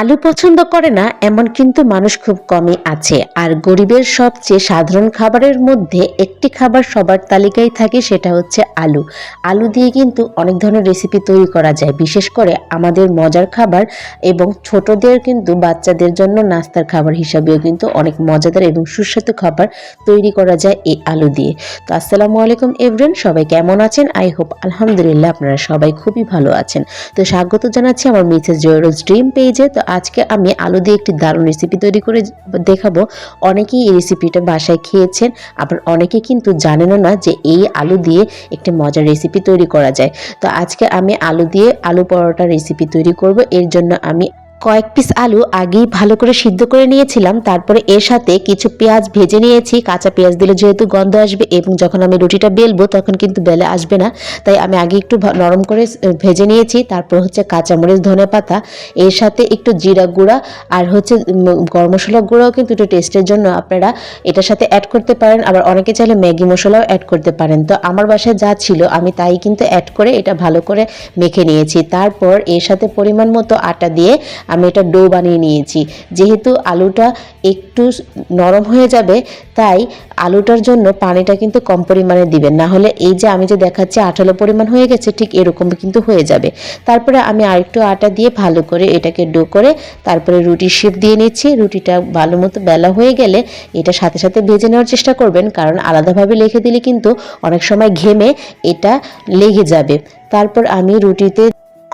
আলু পছন্দ করে না, এমন কিন্তু মানুষ খুব কমই আছে। আর গরিবের সবচেয়ে সাধারণ খাবারের মধ্যে একটি খাবার সবার তালিকায় থাকে, সেটা হচ্ছে আলু। আলু দিয়ে কিন্তু অনেক ধরনের রেসিপি তৈরি করা যায়, বিশেষ করে আমাদের মজার খাবার এবং ছোটদের কিন্তু বাচ্চাদের জন্য নাস্তার খাবার হিসাবেও কিন্তু অনেক মজাদার এবং সুস্বাদু খাবার তৈরি করা যায় এই আলু দিয়ে। তো আসসালামু আলাইকুম এভরেন সবাই কেমন আছেন? আই হোপ আলহামদুলিল্লাহ আপনারা সবাই খুবই ভালো আছেন। তো স্বাগত জানাচ্ছি আমার মিসেস জয়রোজ ড্রিম পেজে। তো আজকে আমি আলু দিয়ে একটি দারুণ রেসিপি তৈরি করে দেখাবো। অনেকেই এই রেসিপিটা বাসায় খেয়েছেন। আবার অনেকে কিন্তু জানেনও না যে এই আলু দিয়ে একটি মজার রেসিপি তৈরি করা যায়। তো আজকে আমি আলু দিয়ে আলু পরোটা রেসিপি তৈরি করব। এর জন্য আমি কয়েক পিস আলু আগেই ভালো করে সিদ্ধ করে নিয়েছিলাম, তারপরে এর সাথে কিছু পেঁয়াজ ভেজে নিয়েছি, কাঁচা পেঁয়াজ দিলে যেহেতু গন্ধ আসবে এবং যখন আমি রুটিটা বেলবো তখন কিন্তু বেলে আসবে না, তাই আমি আগে একটু নরম করে ভেজে নিয়েছি, তারপর হচ্ছে কাঁচামরিচ, ধনে পাতা, এর সাথে একটু জিরা গুঁড়া আর হচ্ছে গরম মশলা গুঁড়াও কিন্তু একটু টেস্টের জন্য আপনারা এটার সাথে অ্যাড করতে পারেন, আবার অনেকে চাইলে ম্যাগি মশলাও অ্যাড করতে পারেন। তো আমার বাসায় যা ছিল আমি তাই কিন্তু অ্যাড করে এটা ভালো করে মেখে নিয়েছি। তারপর এর সাথে পরিমাণ মতো আটা দিয়ে আমি এটা ডো বানিয়ে নিয়েছি। যেহেতু আলুটা একটু নরম হয়ে যাবে, তাই আলুটার জন্য পানিটা কিন্তু কম পরিমাণে দিবেন। না হলে এই যে আমি যে দেখাচ্ছি আঠালো পরিমাণ হয়ে গেছে, ঠিক এরকম কিন্তু হয়ে যাবে। তারপরে আমি আরেকটু আটা দিয়ে ভালো করে এটাকে ডো করে তারপরে রুটির শেপ দিয়ে নিচ্ছি। রুটিটা ভালো মতো বেলা হয়ে গেলে এটা সাথে সাথে ভেজে নেওয়ার চেষ্টা করবেন, কারণ আলাদাভাবে লেখে দিলে কিন্তু অনেক সময় ঘেমে এটা লেগে যাবে। তারপর আমি রুটিতে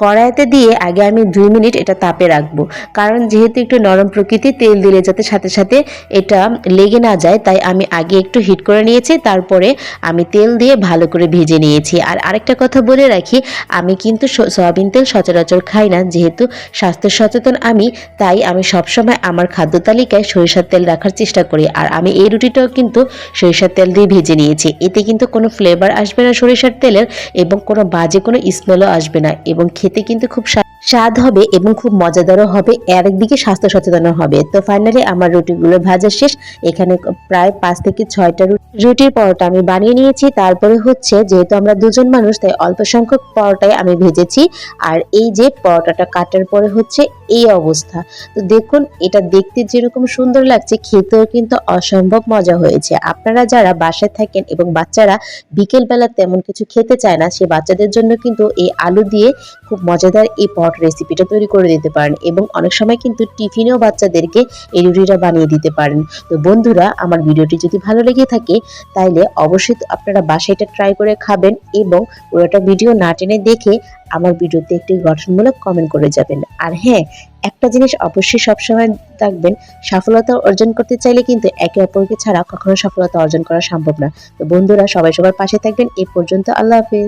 কড়াইতে দিয়ে আগে আমি দুই মিনিট এটা তাপে রাখব। কারণ যেহেতু একটু নরম প্রকৃতি তেল দিলে যাতে সাথে সাথে এটা লেগে না যায়, তাই আমি আগে একটু হিট করে নিয়েছি, তারপরে আমি তেল দিয়ে ভালো করে ভেজে নিয়েছি। আর আরেকটা কথা বলে রাখি, আমি কিন্তু সয়াবিন তেল সচরাচর খাই না, যেহেতু স্বাস্থ্য সচেতন আমি, তাই আমি সবসময় আমার খাদ্য তালিকায় সরিষার তেল রাখার চেষ্টা করি। আর আমি এই রুটিটাও কিন্তু সরিষার তেল দিয়ে ভেজে নিয়েছি। এতে কিন্তু কোনো ফ্লেভার আসবে না সরিষার তেলের এবং কোনো বাজে কোনো স্মেলও আসবে না। এবং খেতে কিন্তু খুব স্বাদ- হবে এবং খুব মজাদারও হবে। আর একদিকে স্বাস্থ্য সচেতনও হবে। তো ফাইনালি আমার রুটিগুলো ভাজা শেষ। এখানে প্রায় পাঁচ থেকে ছয়টা রুটির পরোটা আমি বানিয়ে নিয়েছি। তারপরে হচ্ছে যেহেতু আমরা দুজন মানুষ, তাই অল্প সংখ্যক পরোটাই আমি ভেজেছি। আর এই যে পরোটাটা কাটার পরে হচ্ছে এই অবস্থা। তো দেখুন, এটা দেখতে যেরকম সুন্দর লাগছে, খেতেও কিন্তু অসম্ভব মজা হয়েছে। আপনারা যারা বাসায় থাকেন এবং বাচ্চারা বিকেলবেলা তেমন কিছু খেতে চায় না, সে বাচ্চাদের জন্য কিন্তু এই আলু দিয়ে খুব মজাদার এই পট রেসিপিটা তৈরি করে দিতে পারেন এবং অনেক সময় কিন্তু টিফিনেও বাচ্চাদেরকে এই রুটিটা বানিয়ে দিতে পারেন। তো বন্ধুরা, আমার ভিডিওটি যদি ভালো লেগে থাকে, তাইলে অবশ্যই আপনারা বাসায় এটা ট্রাই করে খাবেন এবং পুরোটা ভিডিও না টেনে দেখে আমার ভিডিওতে একটি গঠনমূলক কমেন্ট করে যাবেন। আর হ্যাঁ একটা জিনিস অবশ্যই সবসময় থাকবেন সফলতা অর্জন করতে চাইলে কিন্তু একে অপরকে ছাড়া কখনো সফলতা অর্জন করা সম্ভব না। তো বন্ধুরা, সবাই সবার পাশে থাকবেন। এই পর্যন্ত আল্লাহ হাফেজ।